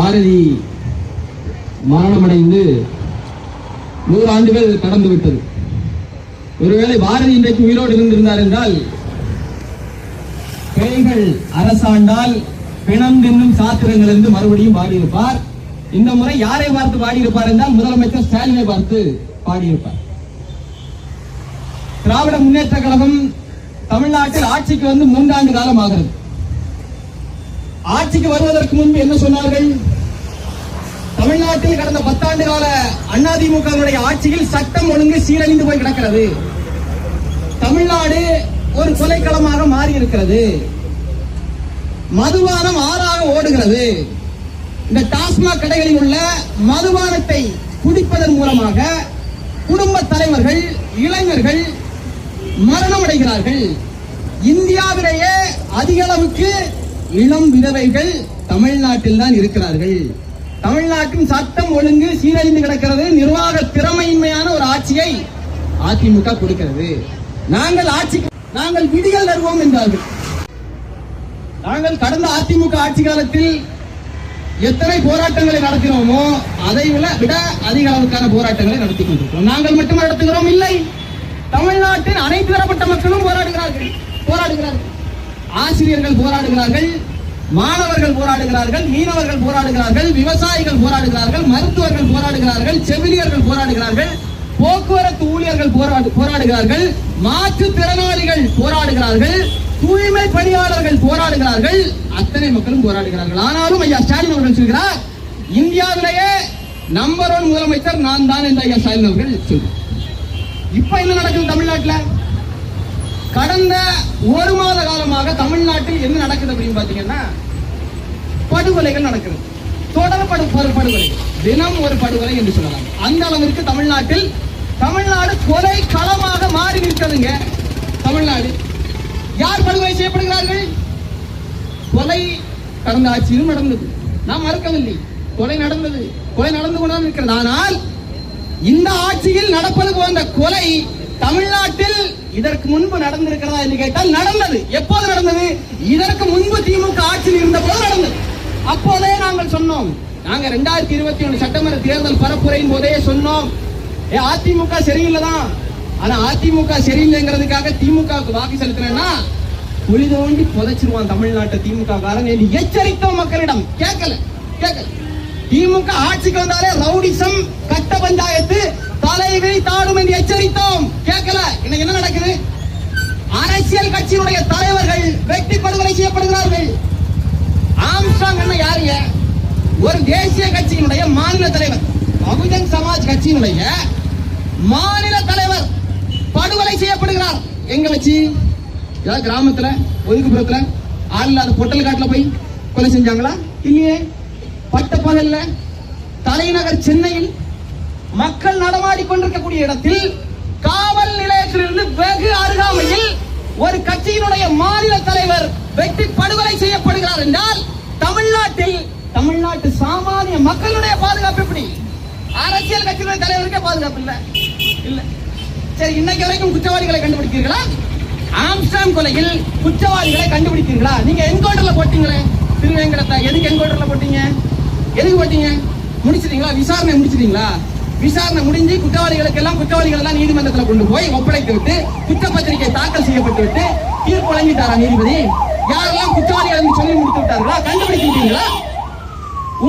பாரதி மரணமடைந்து நூறு ஆண்டுகள் கடந்து விட்டது ஒருவேளை பாரதி இன்றைக்கு உயிரோடு இருந்திருந்தார் என்றால் பேய்கள் அரசாண்டால் பிணம் தின்னும் சாத்திரங்கள் என்று மறுபடியும் பாடியிருப்பார். இந்த முறை யாரை பார்த்து பாடியிருப்பார் என்றால் முதலமைச்சர் ஸ்டாலினை பார்த்து பாடியிருப்பார். திராவிட முன்னேற்ற கழகம் தமிழ்நாட்டில் ஆட்சிக்கு வந்து மூன்றாண்டு காலம் ஆகிறது ஆட்சிக்கு வருவதற்கு முன்பு என்ன சொன்னார்கள்? தமிழ்நாட்டில் கடந்த பத்தாண்டு கால அதிமுகவினுடைய ஆட்சியில் சட்டம் ஒழுங்கு சீரழிந்து போய் கிடக்கிறது. தமிழ்நாடு ஒரு கொலைக்களமாக மாறி இருக்கிறது மதுபானம் ஆறாக ஓடுகிறது. இந்த டாஸ்மாக் கடைகளில் உள்ள மதுபானத்தை குடிப்பதன் மூலமாக குடும்ப தலைவர்கள் இளைஞர்கள் மரணம் அடைகிறார்கள் இந்தியாவிலேயே அதிக அளவுக்கு இளம் விதவைகள் தமிழ்நாட்டில் தான் இருக்கிறார்கள். தமிழ்நாட்டின் சட்டம் ஒழுங்கு சீரழிந்து கிடக்கிறது நிர்வாக திறமையின்மையான ஒரு ஆட்சியை அதிமுக கொடுக்கிறது. நாங்கள் ஆட்சிக்கு நாங்கள் விதிகள் தருவோம் என்றார்கள். நாங்கள் கடந்த அதிமுக ஆட்சி காலத்தில் எத்தனை போராட்டங்களை நடத்தினோமோ அதை விட விட அதிக அளவுக்கான போராட்டங்களை நடத்தி கொண்டிருக்கிறோம். நாங்கள் மட்டும் நடத்துகிறோம் இல்லை தமிழ்நாட்டின் அனைத்து தரப்பட்ட மக்களும் போராடுகிறார்கள் போராடுகிறார்கள். ஆசிரியர்கள் போராடுகிறார்கள் மாணவர்கள் போராடுகிறார்கள் மீனவர்கள் போராடுகிறார்கள் விவசாயிகள் போராடுகிறார்கள் மருத்துவர்கள் போராடுகிறார்கள் செவிலியர்கள் போராடுகிறார்கள் போக்குவரத்து ஊழியர்கள் போராடு போராடுகிறார்கள் மாற்றுத்திறனாளிகள் போராடுகிறார்கள் தூய்மை பணியாளர்கள் போராடுகிறார்கள் அத்தனை மக்களும் போராடுகிறார்கள். ஆனாலும் ஐயா ஸ்டாலின் அவர்கள் சொல்கிறார் இந்தியாவிலேயே நம்பர் ஒன் முதலமைச்சர் நான் தான் என்று ஐயா ஸ்டாலின் அவர்கள் சொல்கிறார். இப்ப என்ன நடக்குது தமிழ்நாட்டில்? கடந்த ஒரு மாத காலமாக தமிழ்நாட்டில் என்ன நடக்குது அப்படின்னு பாத்தீங்கன்னா படுகொலைகள் நடக்குது தொடர் படு படுகொலை. தினம் ஒரு படுகொலை என்று சொல்லலாம். அந்த அளவிற்கு தமிழ்நாட்டில் தமிழ்நாடு கொலை களமாக மாறி நிற்கிறதுங்க தமிழ்நாடு. யார் படுகொலை செய்யப்படுகிறார்கள்? கொலை கடந்த ஆட்சியிலும் நடந்தது. நாம் மறக்கவில்லை. கொலை நடந்தது. கொலை நடந்து கொண்டு இருக்கிறது ஆனால் இந்த ஆட்சியில் நடப்பது போன்ற கொலை தமிழ்நாட்டில் இதற்கு முன்பு நடந்திருக்கிறதா என்று கேட்டால் நடந்தது. எப்போது நடந்தது? இதற்கு முன்பு திமுக ஆட்சியில் இருந்த போது நடந்தது. அப்போதே நாங்கள் சொன்னோம். நாங்க ரெண்டாயிரத்தி இருபத்தி ஒன்று சட்டமன்ற தேர்தல் பரப்புரையின் போதே சொன்னோம். ஏ அதிமுக சரியில்லைதான். ஆனா அதிமுக சரியில்லைங்கிறதுக்காக திமுகவுக்கு வாக்கு செலுத்தினா குழி தோண்டி புதைச்சிருவான் தமிழ்நாட்டை திமுக காரன் என்று எச்சரித்தோம் மக்களிடம். கேட்கல கேட்கல. திமுக ஆட்சிக்கு வந்தாலே ரவுடிசம் கட்ட பஞ்சாயத்து தலைவை தாடும் என்று எச்சரித்தோம் கேட்கல இன்னைக்கு என்ன நடக்குது அரசியல் கட்சியினுடைய தலைவர்கள் வெட்டி படுகொலை செய்யப்படுகிறார்கள். ஆம்ஸ்டாங் என்ன யாருங்க ஒரு தேசிய கட்சியினுடைய மாநில தலைவர் பகுஜன் சமாஜ் கட்சியினுடைய மாநில தலைவர் படுகொலை செய்யப்படுகிறார். எங்க வச்சு? ஏதாவது கிராமத்துல ஒதுக்குப்புறத்துல ஆள் இல்லாத பொட்டல் காட்டுல போய் கொலை செஞ்சாங்களா? இல்லையே. பட்டப்பகல்ல தலைநகர் சென்னையில் மக்கள் நடமாடி கொண்டிருக்கக்கூடிய இடத்தில் காவல் நிலையத்திலிருந்து வெகு அருகாமையில் ஒரு கட்சியினுடைய மாநில தலைவர் வெட்டி படுகொலை செய்யப்படுகிறார் என்றால் தமிழ்நாட்டில் தமிழ்நாட்டு சாமானிய மக்களுடைய பாதுகாப்பு எப்படி? அரசியல் கட்சியினுடைய தலைவருக்கே பாதுகாப்பு இல்ல. இல்ல. சரி இன்னைக்கு வரைக்கும் குற்றவாளிகளை கண்டுபிடிக்கிறீர்களா ஆம்ஸ்டாம் கொலையில் குற்றவாளிகளை கண்டுபிடிக்கிறீர்களா நீங்க என்கவுண்டர்ல போட்டீங்களே. திருவேங்கடத்தை எதுக்கு என்கவுண்டர்ல போட்டீங்க? எதுக்கு போட்டீங்க? முடிச்சிட்டீங்களா? விசாரணை முடிச்சிட்டீங்களா? விசாரணை முடிஞ்சு குற்றவாளிகளுக்கு எல்லாம் குற்றவாளிகள் எல்லாம் நீதிமன்றத்தில் கொண்டு போய் ஒப்படைத்து விட்டு குற்றப்பத்திரிகை தாக்கல் செய்யப்பட்டு விட்டு தீர்ப்பு வழங்கிட்டாரா நீதிபதி? யாரெல்லாம் குற்றவாளிகள் என்று சொல்லி முடித்து விட்டார்களா? கண்டுபிடித்து விட்டீங்களா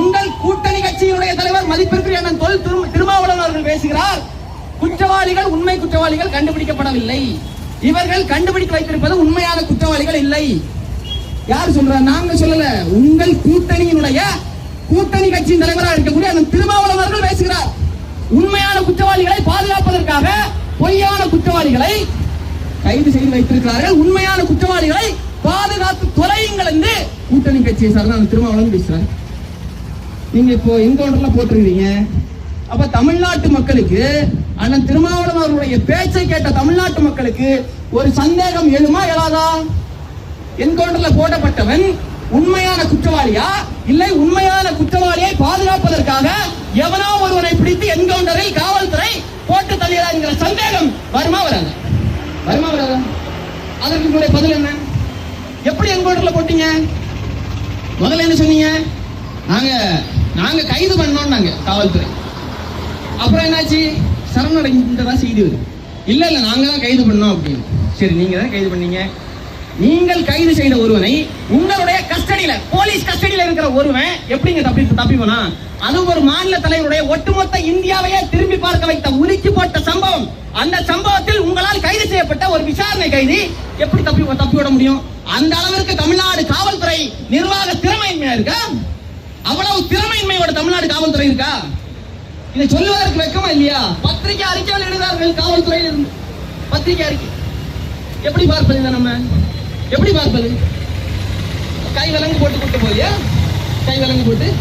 உங்கள் கூட்டணி கட்சியினுடைய தலைவர் மதிப்பிற்கு அண்ணன் தொல் திருமாவளவன் அவர்கள் பேசுகிறார். குற்றவாளிகள் உண்மை குற்றவாளிகள் கண்டுபிடிக்கப்படவில்லை. இவர்கள் கண்டுபிடித்து வைத்திருப்பது உண்மையான குற்றவாளிகள் இல்லை. யார் சொல்ற நாங்க சொல்லல. உங்கள் கூட்டணியினுடைய கூட்டணி கட்சியின் தலைவராக இருக்கக்கூடிய அந்த திரும்ப அவர்கள் பேசுகிறார் உண்மையான குற்றவாளிகளை பாதுகாப்பதற்காக பொய்யான குற்றவாளிகளை கைது செய்து வைத்திருக்கிறார்கள். உண்மையான குற்றவாளிகளை பாதுகாத்து தொலையுங்கள் என்று கூட்டணி கட்சியை சார்ந்த அண்ணன் திருமாவளவன் பேசுறார். நீங்க இப்போ என்கவுண்டர்ல போட்டிருக்கீங்க? அப்ப தமிழ்நாட்டு மக்களுக்கு அண்ணன் திருமாவளவன் அவருடைய பேச்சை கேட்ட தமிழ்நாட்டு மக்களுக்கு ஒரு சந்தேகம் எழுமா எழாதா? என்கவுண்டர்ல போடப்பட்டவன் உண்மையான குற்றவாளியா? இல்லை உண்மையான குற்றவாளியை பாதுகாப்பதற்காக எவனோ ஒருவனை பிடித்து என்கவுண்டரில் காவல்துறை போட்டு தள்ளியதா என்கிற சந்தேகம் வருமா வராது. வருமா வராதா? அதற்கு உங்களுடைய பதில் என்ன? எப்படி என்கவுண்டர்ல போட்டீங்க? முதல்ல என்ன சொன்னீங்க? நாங்க நாங்க கைது பண்ணோம் நாங்க காவல்துறை. அப்புறம் என்னாச்சு? சரணடைந்ததா செய்தி வருது. இல்ல இல்ல நாங்க தான் கைது பண்ணோம் அப்படின்னு. சரி நீங்க தான் கைது பண்ணீங்க. நீங்கள் கைது செய்த ஒருவனை உங்களுடைய கஸ்டடியில போலீஸ் கஸ்டடியில இருக்கிற ஒருவன் எப்படிங்க தப்பி தப்பி அது ஒரு மாநில தலைவருடைய ஒட்டுமொத்த இந்தியாவையே திரும்பி பார்க்க வைத்த உருக்கி போட்ட சம்பவம். அந்த சம்பவத்தில் உங்களால் கைது செய்யப்பட்ட ஒரு விசாரணை கைதி எப்படி தப்பி தப்பிவிட முடியும்? அந்த அளவிற்கு தமிழ்நாடு காவல்துறை நிர்வாக திறமையின்மையா இருக்கா? அவ்வளவு திறமையின்மையோட தமிழ்நாடு காவல்துறை இருக்கா? இதை சொல்லுவதற்கு வெக்கமா இல்லையா? பத்திரிகை அறிக்கைகள் எழுதார்கள் காவல்துறையில் இருந்து பத்திரிகை அறிக்கை. எப்படி பார்ப்பது நம்ம? எப்படி பார்ப்பது? கை விலங்கு போட்டு கூட்டு போலியா? கை விலங்கு போட்டு.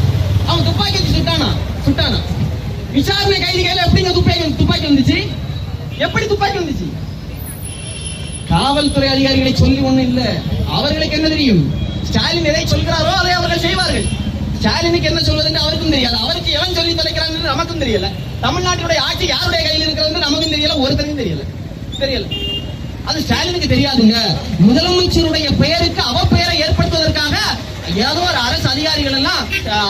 அவன் துப்பாக்கி வச்சு சுட்டானா? சுட்டானா. விசாரணை கைதி கையில எப்படிங்க துப்பாக்கி துப்பாக்கி வந்துச்சு? எப்படி துப்பாக்கி வந்துச்சு? காவல்துறை அதிகாரிகளை சொல்லி ஒண்ணும் இல்ல. அவர்களுக்கு என்ன தெரியும்? ஸ்டாலின் எதை சொல்கிறாரோ அதை அவர்கள் செய்வார்கள். ஸ்டாலினுக்கு என்ன சொல்வதுன்னு அவருக்கும் தெரியாது. அவருக்கு எவன் சொல்லி தொலைக்கிறான்னு நமக்கும் தெரியல. தமிழ்நாட்டினுடைய ஆட்சி யாருடைய கையில் இருக்கிறது நமக்கும் தெரியல ஒருத்தருக்கும் தெரியல. தெரியல. அது ஸ்டாலினுக்கு தெரியாதுங்க. முதலமைச்சருடைய பெயருக்கு அவ பெயரை ஏற்படுத்துவதற்காக ஏதோ ஒரு அரசு அதிகாரிகள் எல்லாம்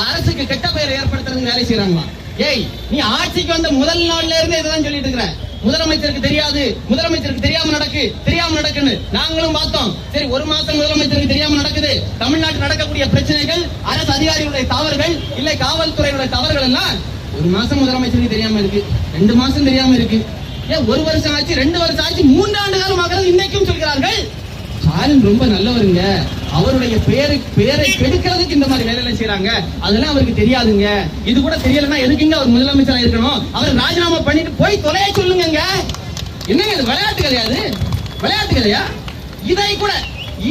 அரசுக்கு கெட்ட பெயரை ஏற்படுத்துறதுக்கு வேலை செய்யறாங்களா ஏய் நீ ஆட்சிக்கு வந்த முதல் நாள்ல இருந்து இதுதான் சொல்லிட்டு இருக்கிற. முதலமைச்சருக்கு தெரியாது. முதலமைச்சருக்கு தெரியாம நடக்கு. தெரியாம நடக்குன்னு நாங்களும் பார்த்தோம். சரி ஒரு மாசம் முதலமைச்சருக்கு தெரியாம நடக்குது. தமிழ்நாட்டில் நடக்கக்கூடிய பிரச்சனைகள் அரசு அதிகாரிகளுடைய தவறுகள் இல்லை காவல்துறையுடைய தவறுகள் எல்லாம் ஒரு மாசம் முதலமைச்சருக்கு தெரியாம இருக்கு. ரெண்டு மாசம் தெரியாம இருக்கு. ஏன் ஒரு வருஷம் ஆச்சு ரெண்டு வருஷம் ஆச்சு மூன்று ஆண்டு காலமாக இன்னைக்கும் சொல்கிறார்கள். ஸ்டாலின் ரொம்ப நல்லவருங்க. அவருடைய பேரு பேரை கெடுக்கிறதுக்கு இந்த மாதிரி வேலையில செய்யறாங்க அதெல்லாம் அவருக்கு தெரியாதுங்க. இது கூட தெரியலன்னா எதுக்குங்க அவர் முதலமைச்சரா இருக்கணும்? அவர் ராஜினாமா பண்ணிட்டு போய் தொலைய சொல்லுங்க என்னங்க இது விளையாட்டு கிடையாது விளையாட்டு கிடையா இதை கூட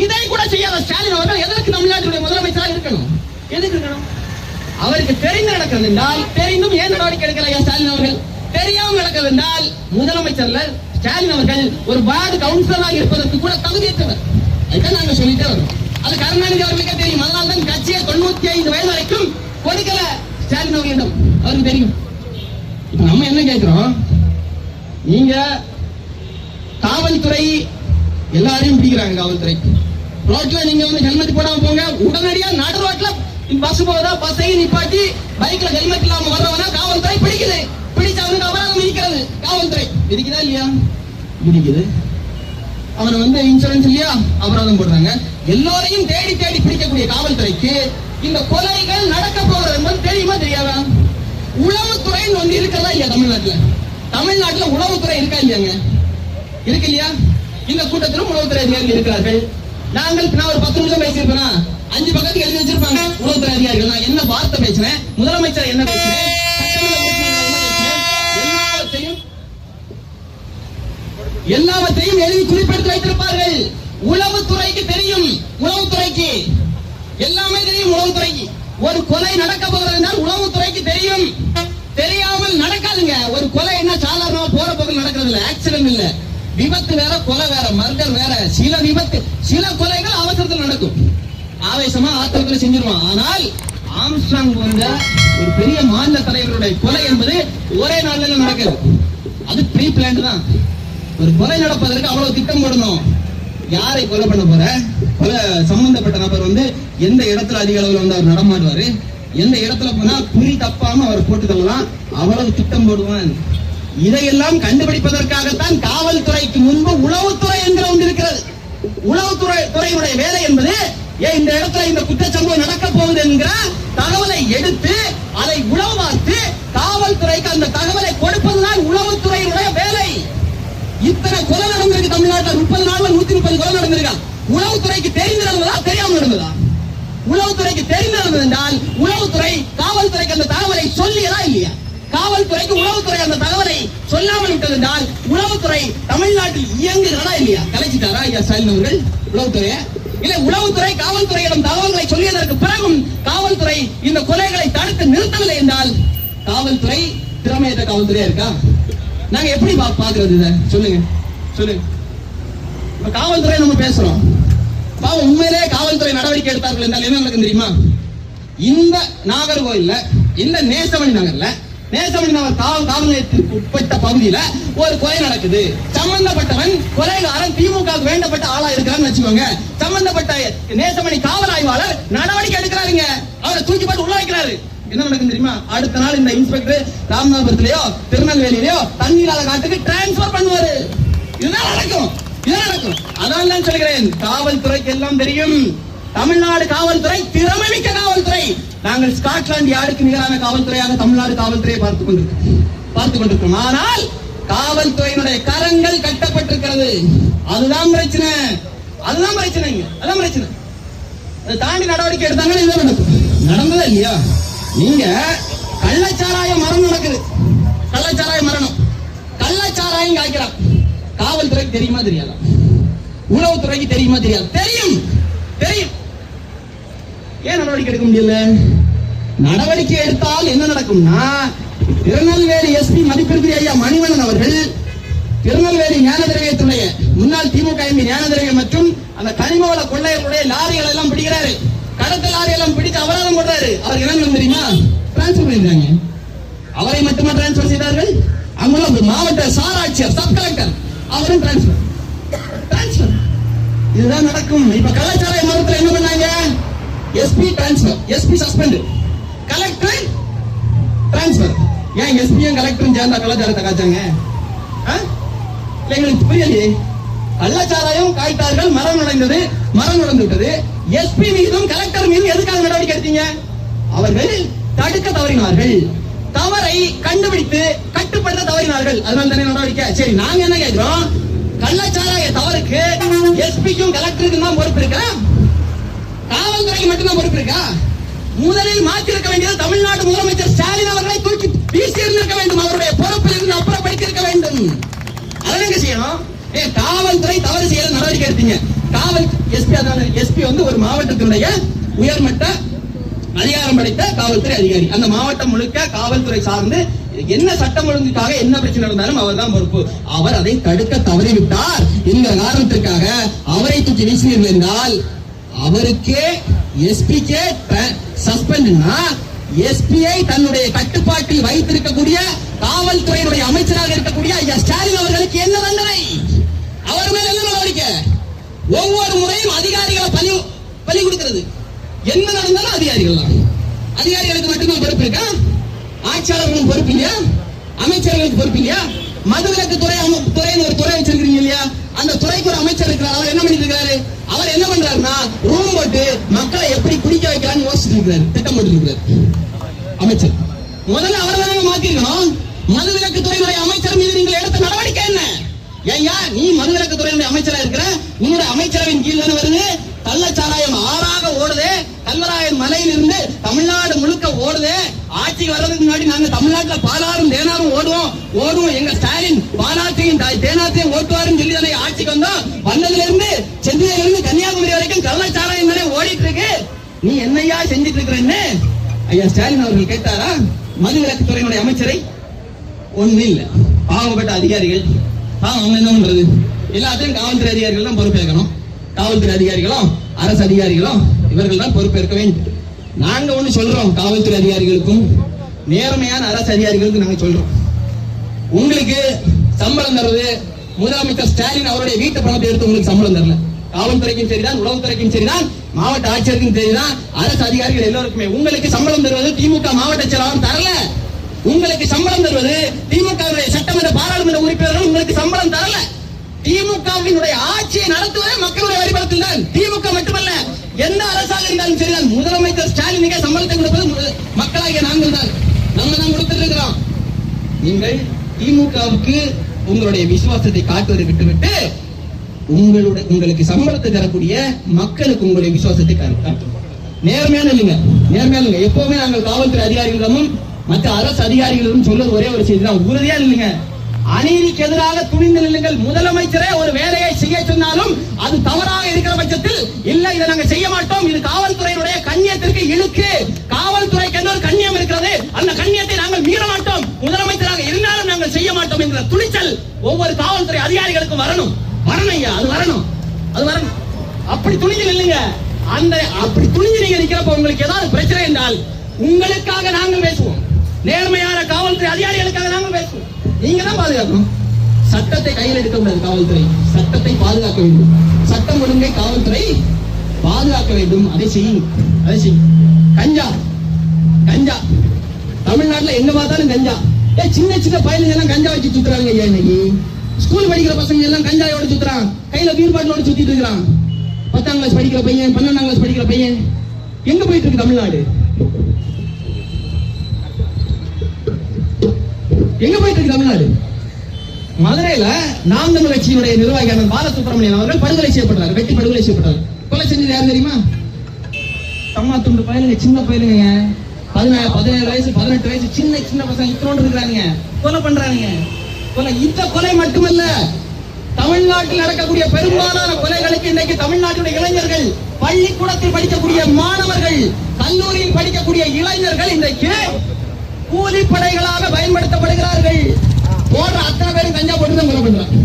இதை கூட செய்யாத ஸ்டாலின் அவர்கள் எதற்கு தமிழ்நாட்டுடைய முதலமைச்சரா இருக்கணும்? எதுக்கு இருக்கணும்? அவருக்கு தெரிந்து நடக்கிறது என்றால் தெரிந்தும் ஏன் நடவடிக்கை எடுக்கலையா ஸ்டாலின் அவர்கள்? தெரியாமல் நடக்கிறது என்றால் முதலமைச்சர்ல ஸ்டாலின் அவர்கள் ஒரு வார்டு கவுன்சிலராக இருப்பதற்கு கூட தகுதியற்றவர். அதுதான் நாங்க சொல்லிட்டே வரோம். அது கருணாநிதி அவர்களுக்கே தெரியும். அதனால தான் கட்சியை தொண்ணூத்தி ஐந்து வயது வரைக்கும் கொடுக்கல ஸ்டாலின் அவர்களிடம். அவருக்கு தெரியும். இப்ப நம்ம என்ன கேட்கிறோம் நீங்க காவல்துறை எல்லாரையும் பிடிக்கிறாங்க காவல்துறை. ரோட்ல நீங்க வந்து ஹெல்மெட் போடாம போங்க. உடனடியா நடு ரோட்ல பஸ் போதா பஸ்ஸையும் நிப்பாட்டி பைக்ல ஹெல்மெட் இல்லாம வர்றவனா காவல்துறை பிடிக்குது. அவனுக்கு அபராதம் விதிக்கிறது காவல்துறை. விதிக்குதா இல்லையா? விதிக்குது அவனை வந்து இன்சூரன்ஸ் இல்லையா? அபராதம் போடுறாங்க. எல்லோரையும் தேடி தேடி பிடிக்கக்கூடிய காவல்துறைக்கு இந்த கொலைகள் நடக்க போகிறது என்பது தெரியுமா தெரியாதா? உளவுத்துறைன்னு ஒன்று இல்லையா தமிழ்நாட்டுல? உளவுத்துறை இருக்கா இல்லையாங்க? இருக்கு இல்லையா? இந்த கூட்டத்திலும் உளவுத்துறை அதிகாரிகள் இருக்கிறார்கள். நாங்கள் நான் ஒரு பத்து நிமிஷம் பேசியிருப்பேனா அஞ்சு பக்கத்துக்கு எழுதி வச்சிருப்பாங்க உளவுத்துறை அதிகாரிகள். நான் என்ன வார்த்தை பேசினேன்? முதலமைச்சர் என்ன பேசினேன் சட்டமன்ற உறுப்பினர் என்ன பேசினேன், எல்லாவற்றையும் எல்லாவற்றையும் எழுதி குறிப்பெடுத்து வைத்திருப்பார்கள். உளவுத்துறைக்கு தெரியும். உளவுத்துறைக்கு. எல்லாமே தெரியும் உளவுத்துறைக்கு. ஒரு கொலை நடக்க போகிறது என்றால் உளவுத்துறைக்கு தெரியும். தெரியாமல் நடக்காதுங்க. ஒரு கொலை என்ன சாதாரணமா போற போக்கில் நடக்கிறது இல்ல. ஆக்சிடென்ட் இல்ல. விபத்து வேற கொலை வேற மர்டர் வேற. சில விபத்து சில கொலைகள் அவசரத்தில் நடக்கும். ஆவேசமா ஆத்திரத்தில் செஞ்சிருவான். ஆனால் ஆம்ஸ்ட்ராங் போன்ற ஒரு பெரிய மாநில தலைவருடைய கொலை என்பது ஒரே நாள்ல நடக்குது. அது ப்ரீ பிளான் தான். ஒரு கொலை நடப்பதற்கு அவ்வளவு திட்டம் போடணும் யாரை கொலை பண்ண போற? கொலை சம்பந்தப்பட்ட நபர் வந்து எந்த இடத்துல அதிக அளவில் வந்து அவர் நடமாடுவாரு? எந்த இடத்துல போனா குறி தப்பாம அவர் போட்டு தள்ளலாம்? அவ்வளவு திட்டம் போடுவான் இதையெல்லாம் கண்டுபிடிப்பதற்காகத்தான் காவல்துறைக்கு முன்பு உளவுத்துறை என்கிற ஒன்று இருக்கிறது. உளவுத்துறை துறையுடைய வேலை என்பது ஏன் இந்த இடத்துல இந்த குற்றச்சம்பவம் நடக்க போகுது என்கிற தகவலை எடுத்து அதை உளவு பார்த்து காவல்துறைக்கு அந்த தகவலை கொடுப்பதுதான் உளவுத்துறையினுடைய வேலை. இத்தனை கொலை நடந்திருக்கு தமிழ்நாட்டில். முப்பது நாள்ல நூத்தி முப்பது கொலை நடந்திருக்கா? உளவுத்துறைக்கு தெரிந்து நடந்ததா தெரியாம நடந்ததா உளவுத்துறைக்கு தெரிந்து நடந்தது என்றால் உளவுத்துறை காவல்துறைக்கு அந்த தகவலை சொல்லியதா இல்லையா? காவல்துறைக்கு உளவுத்துறை அந்த தகவலை சொல்லாமல் விட்டது என்றால் உளவுத்துறை தமிழ்நாட்டில் இயங்குகிறதா இல்லையா? கலைச்சிட்டாரா ஐயா ஸ்டாலின் அவர்கள் உளவுத்துறையை. இல்லை உளவுத்துறை காவல்துறையிடம் தகவல்களை சொல்லியதற்கு பிறகும் காவல்துறை இந்த கொலைகளை தடுத்து நிறுத்தவில்லை என்றால் காவல்துறை திறமையற்ற காவல்துறையா இருக்கா? நாங்க எப்படி பாக்குறது இத? சொல்லுங்க. சொல்லுங்க. இப்ப காவல்துறை நம்ம பேசுறோம். பாவம் உண்மையிலே காவல்துறை நடவடிக்கை எடுத்தார்கள் என்றால் என்ன நடக்கும் தெரியுமா? இந்த நாகர்கோயில்ல இந்த நேசமணி நகர்ல நேசமணி நகர் காவல் காவல் நிலையத்திற்கு உட்பட்ட பகுதியில ஒரு கொலை நடக்குது. சம்பந்தப்பட்டவன் கொலைகாரன் திமுக வேண்டப்பட்ட ஆளா இருக்கிறான்னு வச்சுக்கோங்க. சம்பந்தப்பட்ட நேசமணி காவல் ஆய்வாளர் நடவடிக்கை எடுக்கிறாருங்க. அவரை தூக்கி போட்டு உள்ள என்ன நடக்கும் தெரியுமா? அடுத்த நாள் இந்த இன்ஸ்பெக்டர் ராமநாதபுரத்திலேயோ திருநெல்வேலியிலயோ தண்ணி இல்லாத காட்டுக்கு டிரான்ஸ்பர் பண்ணுவாரு. இதுதான் நடக்கும்? இதுதான் நடக்கும்? அதான் தான் சொல்கிறேன் காவல்துறைக்கு எல்லாம் தெரியும். தமிழ்நாடு காவல்துறை திறமை மிக்க காவல்துறை. நாங்கள் ஸ்காட்லாந்து யாருக்கு நிகரான காவல்துறையாக தமிழ்நாடு காவல்துறையை பார்த்துக் கொண்டிருக்கிறோம். பார்த்துக் கொண்டிருக்கிறோம். ஆனால் காவல்துறையினுடைய கரங்கள் கட்டப்பட்டிருக்கிறது. அதுதான் பிரச்சனை. அதுதான் பிரச்சனை அதான் பிரச்சனை. அதை தாண்டி நடவடிக்கை எடுத்தாங்கன்னா இதுதான் நடக்கும். நடந்ததா இல்லையா? நீங்க கள்ளச்சாராய மரணம் நடக்குது. கள்ளச்சாராய மரணம். கள்ளச்சாராயம் காய்க்கிறான் காவல்துறைக்கு தெரியுமா தெரியாதா? உளவுத்துறைக்கு தெரியுமா தெரியாது? தெரியும். தெரியும். ஏன் நடவடிக்கை எடுக்க முடியல? நடவடிக்கை எடுத்தால் என்ன நடக்கும்னா திருநெல்வேலி எஸ்பி மதிப்பிற்குரிய ஐயா மணிவண்ணன் அவர்கள் திருநெல்வேலி ஞான திரவியத்துடைய முன்னாள் திமுக எம்பி ஞான திரவியம் மற்றும் அந்த கனிமவள கொள்ளையர்களுடைய லாரிகள் எல்லாம் பிடிக்கிறாரு. கடத்தல் லாரி எல்லாம் பிடித்து அபராதம் போடுறாரு அவருக்கு என்ன தெரியுமா? டிரான்ஸ்பர் பண்ணிருக்காங்க அவரை மட்டுமா டிரான்ஸ்பர் செய்தார்கள்? அங்குள்ள மாவட்ட சாராட்சியர் சப் கலெக்டர் அவரும் டிரான்ஸ்பர் டிரான்ஸ்பர் இதுதான் நடக்கும். இப்ப கலாச்சார மரத்துல என்ன பண்ணாங்க? SP transfer SP suspend collector transfer ஏன் எஸ்பியும் கலெக்டரும் சேர்ந்தா கலாச்சாரத்தை காய்ச்சாங்க ஆ? எங்களுக்கு புரியலையே. கள்ளச்சாராயம் காய்த்தார்கள் மரம் நடந்தது மரம் நடந்து விட்டது. எஸ்பி மீதும் கலெக்டர் மீதும் எதுக்காக நடவடிக்கை எடுத்தீங்க? அவர்கள் தடுக்க தவறினார்கள். தவறை கண்டுபிடித்து கட்டுப்படுத்த தவறினார்கள். அதனால தானே நடவடிக்கை? சரி நாங்க என்ன கேட்கிறோம்? கள்ளச்சாராய தவறுக்கு எஸ்பிக்கும் கலெக்டருக்கும் தான் பொறுப்பு இருக்கா? காவல்துறைக்கு மட்டும்தான் பொறுப்பு இருக்கா? முதலில் மாற்றிருக்க வேண்டியது தமிழ்நாடு முதலமைச்சர் ஸ்டாலின் அவர்களை தூக்கி வீசி இருந்திருக்க வேண்டும். அவருடைய பொறுப்பில் இருந்து அப்புறப்படுத்தியிருக்க வேண்டும். அதை செய்யணும்? காவல்துறை தவறு செய்யல நடவடிக்கை எடுத்தீங்க. காவல் எஸ்பி அதாவது எஸ்பி வந்து ஒரு மாவட்டத்தினுடைய உயர்மட்ட அதிகாரம் படைத்த காவல்துறை அதிகாரி. அந்த மாவட்டம் முழுக்க காவல்துறை சார்ந்து என்ன சட்டம் ஒழுங்குக்காக என்ன பிரச்சனை நடந்தாலும் அவர் தான் பொறுப்பு. அவர் அதை தடுக்க தவறிவிட்டார் என்கிற காரணத்திற்காக அவரை தூக்கி வீசினீர்கள் என்றால் அவருக்கே எஸ்பிக்கே சஸ்பெண்ட்னா எஸ்பிஐ தன்னுடைய கட்டுப்பாட்டில் வைத்திருக்கக்கூடிய காவல்துறையினுடைய அமைச்சராக இருக்கக்கூடிய ஐயா ஸ்டாலின் அவர்களுக்கு என்ன தண்டனை? அவர் மேல என்ன நடவடிக்கை? ஒவ்வொரு முறையும் அதிகாரிகளை பலி பலி கொடுக்கிறது. என்ன நடந்தாலும் அதிகாரிகள் தான். அதிகாரிகளுக்கு மட்டும்தான் பொறுப்பு இருக்கா? ஆட்சியாளர்களுக்கு பொறுப்பு இல்லையா? அமைச்சர்களுக்கு பொறுப்பு இல்லையா? மதுவிலக்கு துறை துறைன்னு ஒரு துறை வச்சிருக்கீங்க இல்லையா? அந்த துறைக்கு ஒரு அமைச்சர் இருக்கிறார். அவர் என்ன பண்ணிட்டு இருக்காரு அவர் என்ன பண்றாருன்னா ரூம் போட்டு மக்களை எப்படி குடிக்க வைக்கலாம்னு யோசிச்சுட்டு இருக்கிறாரு. திட்டம் போட்டு அமைச்சர். முதல்ல அவர் தானே மாத்திருக்கணும்? மதுவிலக்கு துறையினுடைய அமைச்சர் மீது நீங்கள் எடுத்த நடவடிக்கை என்ன ஏய்யா நீ மதுவிலக்கு துறையினுடைய அமைச்சரா இருக்கிற? உன்னோட அமைச்சரவின் கீழ் தானே வருது? கள்ளச்சாராயம் ஆறாக ஓடுதே. கல்வராயன் மலையில் இருந்து தமிழ்நாடு முழுக்க ஓடுதே. ஆட்சிக்கு வர்றதுக்கு முன்னாடி நாங்க தமிழ்நாட்டுல பாலாறும் தேனாரும் ஓடுவோம். ஓடுவோம். எங்க ஸ்டாலின் பாலாற்றையும் தேனாத்தையும் ஓட்டுவாருன்னு சொல்லி தானே ஆட்சிக்கு வந்தோம். வந்ததுல இருந்து சென்னையில இருந்து கன்னியாகுமரி வரைக்கும் கள்ளச்சாராயம் தானே ஓடிட்டு இருக்கு நீ என்னையா செஞ்சிட்டு இருக்கிறன்னு ஐயா ஸ்டாலின் அவர்கள் கேட்டாரா? மதுவிலக்கு துறையினுடைய அமைச்சரை? ஒண்ணு இல்லை. பாவப்பட்ட அதிகாரிகள். அவங்க என்ன பண்றது? எல்லாத்தையும் காவல்துறை அதிகாரிகள் தான் பொறுப்பேற்கணும். காவல்துறை அதிகாரிகளும் அரசு அதிகாரிகளும் இவர்கள் தான் பொறுப்பேற்க வேண்டும். நாங்க ஒண்ணு சொல்றோம் காவல்துறை அதிகாரிகளுக்கும் நேர்மையான அரசு அதிகாரிகளுக்கும் நாங்க சொல்றோம். உங்களுக்கு சம்பளம் தருவது முதலமைச்சர் ஸ்டாலின் அவருடைய வீட்டு பணத்தை எடுத்து உங்களுக்கு சம்பளம் தரல. காவல்துறைக்கும் சரிதான் உளவுத்துறைக்கும் சரிதான் மாவட்ட ஆட்சியருக்கும் சரிதான் அரசு அதிகாரிகள் எல்லோருக்குமே. உங்களுக்கு சம்பளம் தருவது திமுக மாவட்ட செயலாளர் தரல. உங்களுக்கு சம்பளம் தருவது திமுக சட்டமன்ற பாராளுமன்ற உறுப்பினர்கள் உங்களுக்கு சம்பளம் தரல. திமுகவினுடைய ஆட்சியை நடத்துவதே மக்களுடைய வரிபடத்தில் தான். திமுக மட்டுமல்ல எந்த அரசாக இருந்தாலும் சரிதான் முதலமைச்சர் ஸ்டாலினுக்கே சம்பளத்தை கொடுப்பது மக்களாகிய நாங்கள் தான். நம்ம தான் கொடுத்துருக்கிறோம் நீங்கள் திமுகவுக்கு உங்களுடைய விசுவாசத்தை காட்டுவதை விட்டுவிட்டு உங்களுடைய உங்களுக்கு சம்பளத்தை தரக்கூடிய மக்களுக்கு உங்களுடைய விசுவாசத்தை கா- நேர்மையான இல்லைங்க. நேர்மையான இல்லைங்க. எப்பவுமே நாங்கள் காவல்துறை அதிகாரிகளிடமும் மற்ற அரசு அதிகாரிகளும் சொல்றது ஒரே ஒரு செய்தி தான். உறுதியா இல்லைங்க அநீதிக்கு எதிராக துணிந்து நில்லுங்கள். முதலமைச்சரே ஒரு வேலையை செய்ய சொன்னாலும் அது தவறாக இருக்கிற பட்சத்தில் இல்ல இதை நாங்க செய்ய மாட்டோம். இது காவல்துறையினுடைய கண்ணியத்திற்கு இழுக்கு. காவல்துறைக்கு எந்த ஒரு கண்ணியம் இருக்கிறது? அந்த கண்ணியத்தை நாங்கள் மீற மாட்டோம். முதலமைச்சராக இருந்தாலும் நாங்கள் செய்ய மாட்டோம் என்கிற துணிச்சல் ஒவ்வொரு காவல்துறை அதிகாரிகளுக்கும் வரணும். வரணும் ஐயா அது வரணும். அது வரணும். அப்படி துணிஞ்சு நில்லுங்க. அந்த அப்படி துணிஞ்சு நீங்க நிக்கிறப்ப உங்களுக்கு ஏதாவது பிரச்சனை என்றால் உங்களுக்காக நாங்கள் பேசுவோம். நேர்மையான காவல்துறை அதிகாரிகளுக்காக நாங்கள் பேசுவோம். நீங்க தான் பாதுகாக்கணும். சட்டத்தை கையில் எடுக்க கூடாது காவல்துறை. சட்டத்தை பாதுகாக்க வேண்டும். சட்டம் ஒழுங்கை காவல்துறை பாதுகாக்க வேண்டும். அதை செய்யும் அதை செய்யும் கஞ்சா. கஞ்சா. தமிழ்நாட்டுல எங்க பார்த்தாலும் கஞ்சா. ஏ சின்ன சின்ன பையனுங்க எல்லாம் கஞ்சா வச்சு சுத்துறாங்க ஐயா இன்னைக்கு. ஸ்கூல் படிக்கிற பசங்க எல்லாம் கஞ்சாயோட சுத்துறான். கையில பீர் பாட்டிலோட சுத்திட்டு இருக்கிறான். பத்தாம் கிளாஸ் படிக்கிற பையன் பன்னெண்டாம் கிளாஸ் படிக்கிற பையன். எங்க போயிட்டு இருக்கு தமிழ்நாடு? எங்க போயிட்டு இருக்கு தமிழ்நாடு? மதுரையில நாம் தமிழ் கட்சியினுடைய நிர்வாகியான பாலசுப்ரமணியன் அவர்கள் படுகொலை செய்யப்பட்டார் வெட்டி படுகொலை செய்யப்பட்டார். கொலை செஞ்சது யார் தெரியுமா? தம்மா துண்டு பயிலுங்க சின்ன பயிலுங்க பதினாறு பதினேழு வயசு பதினெட்டு வயசு சின்ன சின்ன பசங்க இத்தனோண்டு இருக்கிறாங்க கொலை பண்றாங்க கொலை இந்த கொலை மட்டுமல்ல. தமிழ்நாட்டில் நடக்கக்கூடிய பெரும்பாலான கொலைகளுக்கு இன்னைக்கு தமிழ்நாட்டுடைய இளைஞர்கள் பள்ளிக்கூடத்தில் படிக்கக்கூடிய மாணவர்கள் கல்லூரியில் படிக்கக்கூடிய இளைஞர்கள் இன்றைக்கு கூலிப்படைகளாக பயன்படுத்தப்படுகிறார்கள். போடுற அத்தனை பேரும் கஞ்சா போட்டு தான் கொலை பண்றாங்க.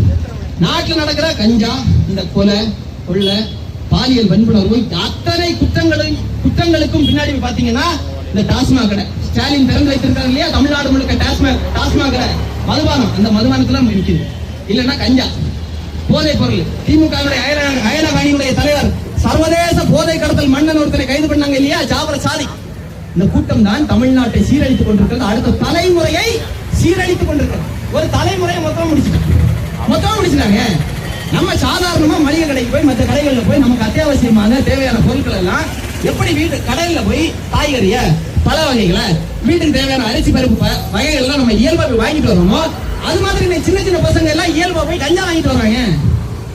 நாட்டில் நடக்கிற கஞ்சா இந்த கொலை கொள்ள பாலியல் வன்புணர்வு அத்தனை குற்றங்களும் குற்றங்களுக்கும் பின்னாடி பாத்தீங்கன்னா இந்த டாஸ்மாக் கடை. ஸ்டாலின் திறந்து வைத்திருக்காங்க இல்லையா? தமிழ்நாடு முழுக்க டாஸ்மாக் டாஸ்மாக் கடை. மதுபானம் அந்த மதுபானத்துல நம்ம இருக்குது இல்லைன்னா கஞ்சா. போதை பொருள். திமுக அயலகாணியுடைய தலைவர் சர்வதேச போதை கடத்தல் மன்னன் ஒருத்தரை கைது பண்ணாங்க இல்லையா? ஜாபர் சாதி இந்த கூட்டம் தான் தமிழ்நாட்டை சீரழித்துக் கொண்டிருக்கிறது. அடுத்த தலைமுறையை சீரழித்துக் கொண்டிருக்கிறது. ஒரு தலைமுறையை மொத்தமா முடிச்சுட்டாங்க. மொத்தமா முடிச்சுட்டாங்க. நம்ம சாதாரணமா மளிகை கடைக்கு போய் மற்ற கடைகள்ல போய் நமக்கு அத்தியாவசியமான தேவையான பொருட்கள் எல்லாம் எப்படி வீட்டு கடையில போய் காய்கறிய பல வகைகளை வீட்டுக்கு தேவையான அரிசி பருப்பு வகைகள்லாம் வகைகள் நம்ம இயல்பா போய் வாங்கிட்டு வரோமோ அது மாதிரி சின்ன சின்ன பசங்க எல்லாம் இயல்பா போய் கஞ்சா வாங்கிட்டு வராங்க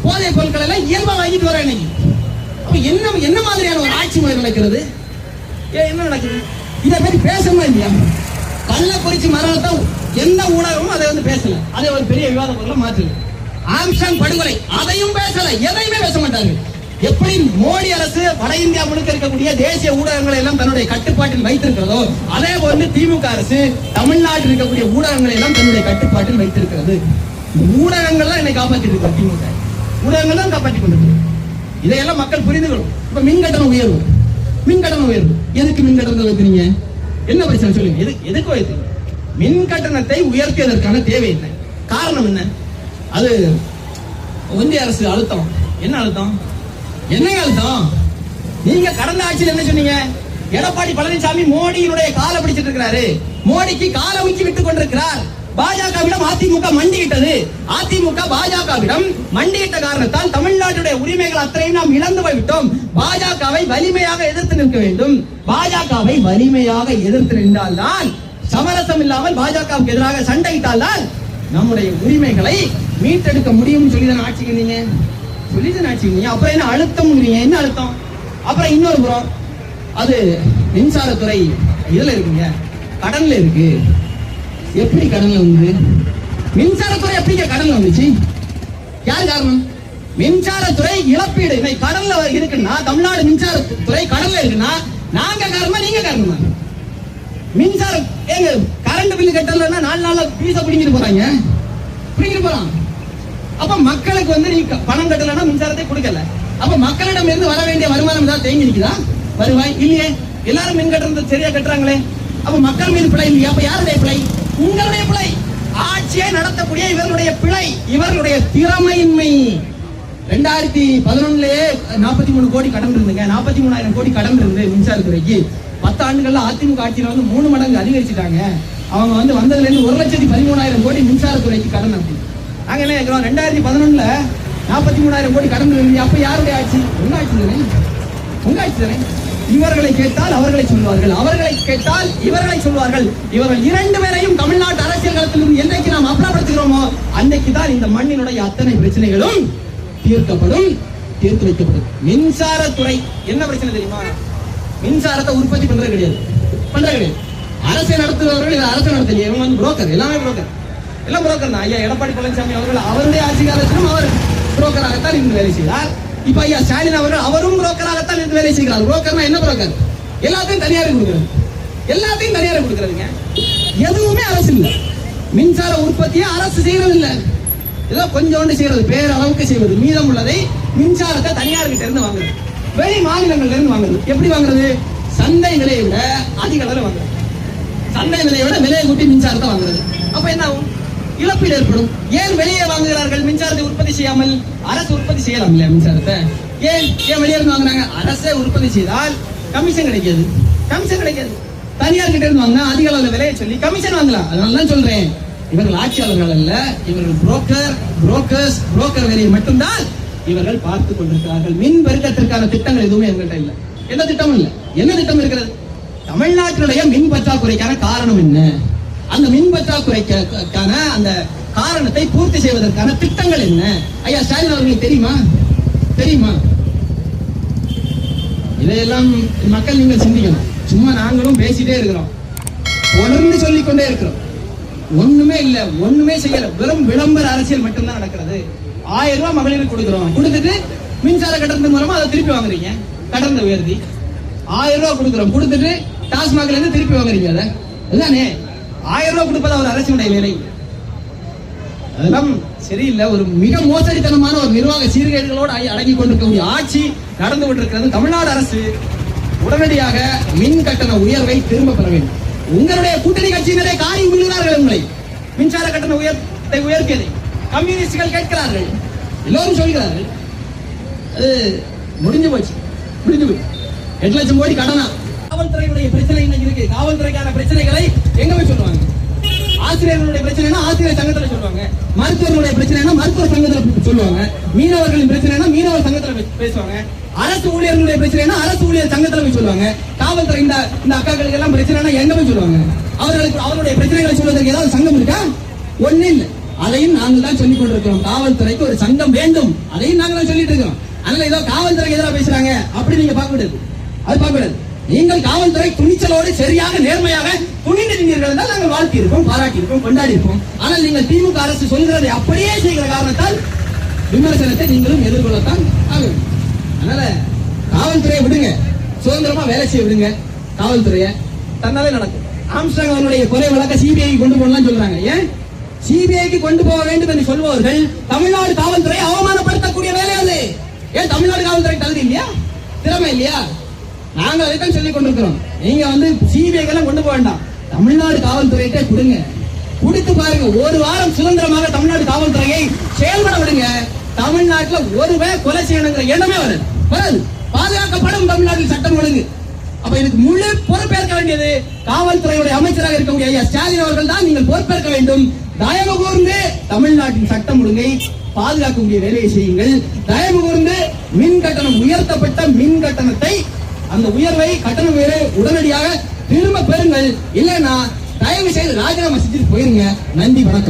போதை பொருட்கள் எல்லாம் இயல்பா வாங்கிட்டு வர்றாங்க இன்னைக்கு. அப்ப என்ன என்ன மாதிரியான ஒரு ஆட்சி முறை நடக்கிறது ஏன் என்ன நடக்குது? இதை பத்தி பேசணுமா இல்லையா? கள்ளக்குறிச்சி மரணத்தை எந்த ஊடகமும் அதை வந்து பேசல. அதை ஒரு பெரிய விவாத பொருளை மாற்றுது ஆம்சாங் படுகொலை அதையும் பேசல எதையுமே பேச மாட்டாங்க எப்படி மோடி அரசு வட இந்தியா முழுக்க இருக்கக்கூடிய தேசிய ஊடகங்களை எல்லாம் தன்னுடைய கட்டுப்பாட்டில் வைத்திருக்கிறதோ அதே போன்று திமுக அரசு தமிழ்நாட்டில் இருக்கக்கூடிய ஊடகங்களை எல்லாம் தன்னுடைய கட்டுப்பாட்டில் வைத்திருக்கிறது. ஊடகங்கள்லாம் என்னை காப்பாற்றிட்டு இருக்கு திமுக. ஊடகங்கள் தான் காப்பாற்றி கொண்டிருக்கு. இதையெல்லாம் மக்கள் புரிந்து கொள்ளும் இப்ப மின் கட்டணம் உயர்வு. மின் உயர்வு. எதுக்கு மின் கட்டணத்தை என்ன பிரச்சனை சொல்லுங்க. எது எதுக்கு வைக்கிறீங்க மின் கட்டணத்தை உயர்த்தியதற்கான தேவை என்ன? காரணம் என்ன? அது ஒன்றிய அரசு அழுத்தம். என்ன அழுத்தம்? என்ன அழுத்தம்? நீங்க கடந்த ஆட்சியில் என்ன சொன்னீங்க? எடப்பாடி பழனிசாமி மோடியினுடைய காலை பிடிச்சிட்டு இருக்கிறாரு. மோடிக்கு காலை ஊக்கி விட்டுக் கொண்டிருக்கிறார். பாஜகவிடம் அதிமுக மண்டியிட்டது. அதிமுக பாஜகவிடம் மண்டியிட்ட காரணத்தால் தமிழ்நாட்டுடைய உரிமைகள் அத்தனையும் நாம் இழந்து போய்விட்டோம். பாஜகவை வலிமையாக எதிர்த்து நிற்க வேண்டும். பாஜகவை வலிமையாக எதிர்த்து நின்றால்தான் சமரசம் இல்லாமல் பாஜகவுக்கு எதிராக சண்டையிட்டால்தான் நம்முடைய உரிமைகளை மீட்டெடுக்க முடியும்னு சொல்லி தானே ஆட்சிக்கு நீங்க சொல்லி தானே ஆட்சிக்கு நீங்க அப்புறம் என்ன அழுத்தம் என்ன அழுத்தம்? அப்புறம் இன்னொரு புறம். அது மின்சாரத்துறை இதுல இருக்குங்க. கடல்ல இருக்கு. எப்படி கடன்ல வந்து மின்சாரத்துறை எப்படிங்க கடன்ல வந்துச்சு? யார் காரணம்? மின்சாரத்துறை இழப்பீடு. இன்னைக்கு கடன்ல இருக்குன்னா தமிழ்நாடு மின்சாரத்துறை கடன்ல இருக்குன்னா நாங்க காரணமா நீங்க காரணமா? மின்சாரம் ஏங்க கரண்ட் பில் கட்டலன்னா நாலு நாள்ல பீச பிடிங்கிட்டு போறாங்க. பிடிங்கிட்டு போறான். அப்ப மக்களுக்கு வந்து நீ பணம் கட்டலன்னா மின்சாரத்தை கொடுக்கல. அப்ப மக்களிடம் இருந்து வர வேண்டிய வருமானம் ஏதாவது தேங்கி நிற்குதா வருவாய் இல்லையே. எல்லாரும் மின் கட்டணத்தை சரியா கட்டுறாங்களே. அப்ப மக்கள் மீது பிழை இல்லையா? அப்ப யாருடைய பிழை? உங்களுடைய பிழை. ஆட்சியை நடத்தக்கூடிய இவர்களுடைய பிழை இவர்களுடைய திறமையின்மை. ரெண்டாயிரத்தி பதினொன்னுலயே நாற்பத்தி மூணு கோடி கடன் இருந்துங்க நாற்பத்தி மூணாயிரம் கோடி கடன் இருந்து மின்சாரத்துறைக்கு பத்து ஆண்டுகள்ல அதிமுக ஆட்சியில வந்து மூணு மடங்கு அதிகரிச்சுட்டாங்க. அவங்க வந்து வந்ததுல இருந்து ஒரு லட்சத்தி பதிமூணாயிரம் கோடி மின்சாரத்துறைக்கு கடன் அப்படி. நாங்க என்ன கேட்கிறோம் ரெண்டாயிரத்தி பதினொன்னுல நாற்பத்தி மூணாயிரம் கோடி கடன் இருந்து அப்ப யாருடைய ஆட்சி? உங்க ஆட்சி தானே? உங்க ஆட்சி தானே? இவர்களை கேட்டால் அவர்களை சொல்வார்கள். அவர்களை கேட்டால் இவர்களை சொல்வார்கள். இவர்கள் இரண்டு பேரையும் தமிழ்நாட்டு அரசியல் களத்திலிருந்து என்றைக்கு நாம் அப்புறப்படுத்துகிறோமோ அன்னைக்கு தான் இந்த மண்ணினுடைய அத்தனை பிரச்சனைகளும் தீர்க்கப்படும் தீர்த்து வைக்கப்படும். மின்சாரத்துறை என்ன பிரச்சனை தெரியுமா? மின்சாரத்தை உற்பத்தி பண்றது கிடையாது. பண்றது கிடையாது. அரசை நடத்துபவர்கள் இதை அரசு நடத்தலையே. இவங்க வந்து புரோக்கர் எல்லாமே புரோக்கர் எல்லாம் புரோக்கர் தான். ஐயா எடப்பாடி பழனிசாமி அவர்கள் அவருடைய ஆட்சி காலத்திலும் அவர் புரோக்கராகத்தான் இன்று வேலை செய்தார். இப்ப ஐயா ஸ்டாலின் அவர்கள் அவரும் புரோக்கராகத்தான் இருந்து வேலை செய்கிறார். புரோக்கர்னா என்ன புரோக்கர்? எல்லாத்தையும் தனியார் கொடுக்குறாரு எல்லாத்தையும் தனியார் கொடுக்குறாருங்க எதுவுமே அரசு இல்லை. மின்சார உற்பத்தியை அரசு செய்யறது இல்லை. ஏதோ கொஞ்சோண்டு செய்யறது பேரளவுக்கு செய்வது. மீதம் உள்ளதை மின்சாரத்தை தனியார் கிட்ட இருந்து வாங்குறது. வெளி மாநிலங்கள்ல இருந்து வாங்குறது. எப்படி வாங்குறது? சந்தை விலையை விட அதிக அளவில் வாங்குறது. சந்தை விலையை விட விலையை கூட்டி மின்சாரத்தை வாங்குறது. அப்ப என்ன ஆகும்? இழப்பீடு ஏற்படும். ஏன் வெளியே வாங்குகிறார்கள்? மின்சாரத்தை உற்பத்தி செய்யாமல் அரசு உற்பத்தி செய்யலாம் இல்லையா மின்சாரத்தை? ஏன்? ஏன் வெளியே இருந்து வாங்குறாங்க? அரசே உற்பத்தி செய்தால் கமிஷன் கிடைக்காது. கமிஷன் கிடைக்காது. தனியார் கிட்ட இருந்து வாங்கினா அதிக அளவில் விலையை சொல்லி கமிஷன் வாங்கலாம். அதனால தான் சொல்றேன். இவர்கள் ஆட்சியாளர்கள் அல்ல. இவர்கள் புரோக்கர் புரோக்கர்ஸ் புரோக்கர் வேலையை மட்டும்தான் இவர்கள் பார்த்து கொண்டிருக்கிறார்கள். மின் பெருக்கத்திற்கான திட்டங்கள் எதுவுமே எங்கள்கிட்ட இல்லை. எந்த திட்டமும் இல்லை. என்ன திட்டம் இருக்கிறது? தமிழ்நாட்டினுடைய மின் பற்றாக்குறைக்கான காரணம் என்ன? அந்த மின் பற்றாக்குறைக்கான அந்த காரணத்தை பூர்த்தி செய்வதற்கான திட்டங்கள் என்ன? ஐயா ஸ்டாலின் அவர்களுக்கு தெரியுமா? தெரியுமா? இதையெல்லாம் மக்கள் நீங்கள் சிந்திக்கணும். சும்மா நாங்களும் பேசிட்டே இருக்கிறோம். தொடர்ந்து சொல்லிக் கொண்டே இருக்கிறோம். ஒண்ணுமே இல்ல ஒண்ணுமே செய்யல. வெறும் விளம்பர அரசியல் மட்டும்தான் நடக்கிறது. ஆயிரம் ரூபாய் மகளிருக்கு கொடுக்குறோம். கொடுத்துட்டு மின்சார கட்டணத்தின் மூலமா அதை திருப்பி வாங்குறீங்க. கட்டணத்தை உயர்த்தி. ஆயிரம் ரூபாய் கொடுக்குறோம். கொடுத்துட்டு டாஸ்மாக்ல இருந்து திருப்பி வாங்குறீங்க அதை. அதுதானே? ஆயிரம் ரூபாய் கொடுப்பது ஒரு அரசினுடைய வேலை? அதெல்லாம் சரியில்லை. ஒரு மிக மோசடித்தனமான ஒரு நிர்வாக சீர்கேடுகளோடு அடங்கி- அடங்கி கொண்டிருக்கக்கூடிய ஆட்சி நடந்து கொண்டிருக்கிறது. தமிழ்நாடு அரசு உடனடியாக மின் கட்டண உயர்வை திரும்ப பெற வேண்டும். உங்களுடைய கூட்டணி கட்சியினரே காரி விழுகிறார்கள் உங்களை. மின்சார கட்டண உயர்த்தை உயர்த்தியதை கம்யூனிஸ்டுகள் கேட்கிறார்கள். எல்லோரும் சொல்கிறார்கள். அது முடிஞ்சு போச்சு. முடிஞ்சு போச்சு. எட்டு லட்சம் கோடி கடனா? காவல்துறையுடைய பிரச்சனை இன்னைக்கு இருக்கு? காவல்துறைக்கான பிரச்சனைகளை எங்க போய் சொல்லுவாங்க? ஆசிரியர்களுடைய பிரச்சனைனா ஆசிரியர் சங்கத்துல சொல்லுவாங்க. மருத்துவர்களுடைய பிரச்சனைனா மருத்துவர் சங்கத்துல சொல்லுவாங்க. மீனவர்களின் பிரச்சனைனா மீனவர் சங்கத்துல பேசுவாங்க. அரசு ஊழியர்களுடைய பிரச்சனைனா அரசு ஊழியர் சங்கத்துல போய் சொல்லுவாங்க. காவல்துறை இந்த இந்த அக்காக்களுக்கு எல்லாம் பிரச்சனைனா எங்க போய் சொல்லுவாங்க? அவர்களுக்கு அவருடைய பிரச்சனைகளை சொல்வதற்கு ஏதாவது சங்கம் இருக்கா? ஒண்ணு இல்ல. அதையும் நாங்கள் தான் சொல்லிக் கொண்டிருக்கிறோம். காவல்துறைக்கு ஒரு சங்கம் வேண்டும். அதையும் நாங்கள் தான் சொல்லிட்டு இருக்கிறோம் அதனால ஏதோ காவல்துறை எதிராக பேசுறாங்க. அப்படி நீங்க பார்க்க கூடாது. அது பார்க்க கூடாது. நீங்கள் காவல்துறை துணிச்சலோடு சரியாக நேர்மையாக துணிந்து நின்றீர்கள் என்றால் நாங்கள் வாழ்த்தி இருப்போம் பாராட்டி இருப்போம் கொண்டாடி இருப்போம் ஆனால் நீங்கள் திமுக அரசு சொல்கிறதை அப்படியே செய்கிற காரணத்தால் விமர்சனத்தை நீங்களும் எதிர்கொள்ளத்தான் ஆகும் அதனால காவல்துறையை விடுங்க. சுதந்திரமா வேலை செய்ய விடுங்க. காவல்துறையை. தன்னாலே நடக்கும். ஆம்ஸ்டாங் அவருடைய கொலை வழக்க சிபிஐ கொண்டு போகலாம் சொல்றாங்க. ஏன்? சிபிஐக்கு கொண்டு போக வேண்டும் என்று சொல்பவர்கள் தமிழ்நாடு காவல்துறை அவமானப்படுத்தக்கூடிய வேலை அது. ஏன்? தமிழ்நாடு காவல்துறை தகுதி இல்லையா? திறமை இல்லையா? நாங்க அதைத்தான் சொல்லிக் கொண்டிருக்கிறோம். நீங்க வந்து சிபிஐ எல்லாம் கொண்டு போக வேண்டாம். தமிழ்நாடு காவல்துறையிட்ட கொடுங்க. கொடுத்து பாருங்க. ஒரு வாரம் சுதந்திரமாக தமிழ்நாடு காவல்துறையை செயல்பட விடுங்க. தமிழ்நாட்டுல ஒருவே கொலை செய்யணுங்கிற எண்ணமே வராது. வராது. பாதுகாக்கப்படும் தமிழ்நாட்டில் சட்டம் ஒழுங்கு. அப்ப இதுக்கு முழு பொறுப்பேற்க வேண்டியது காவல்துறையுடைய அமைச்சராக இருக்கக்கூடிய ஐயா ஸ்டாலின் அவர்கள் தான். நீங்கள் பொறுப்பேற்க வேண்டும். தயவு கூர்ந்து தமிழ்நாட்டின் சட்டம் ஒழுங்கை பாதுகாக்கக்கூடிய வேலையை செய்யுங்கள். தயவு கூர்ந்து மின் கட்டணம் உயர்த்தப்பட்ட மின் கட்டணத்தை அந்த உயர்வை கட்டண உயர்வை உடனடியாக திரும்ப பெறுங்கள். இல்லைன்னா தயவு செய்து ராஜினாமா செஞ்சுட்டு போயிருங்க. நன்றி வணக்கம்.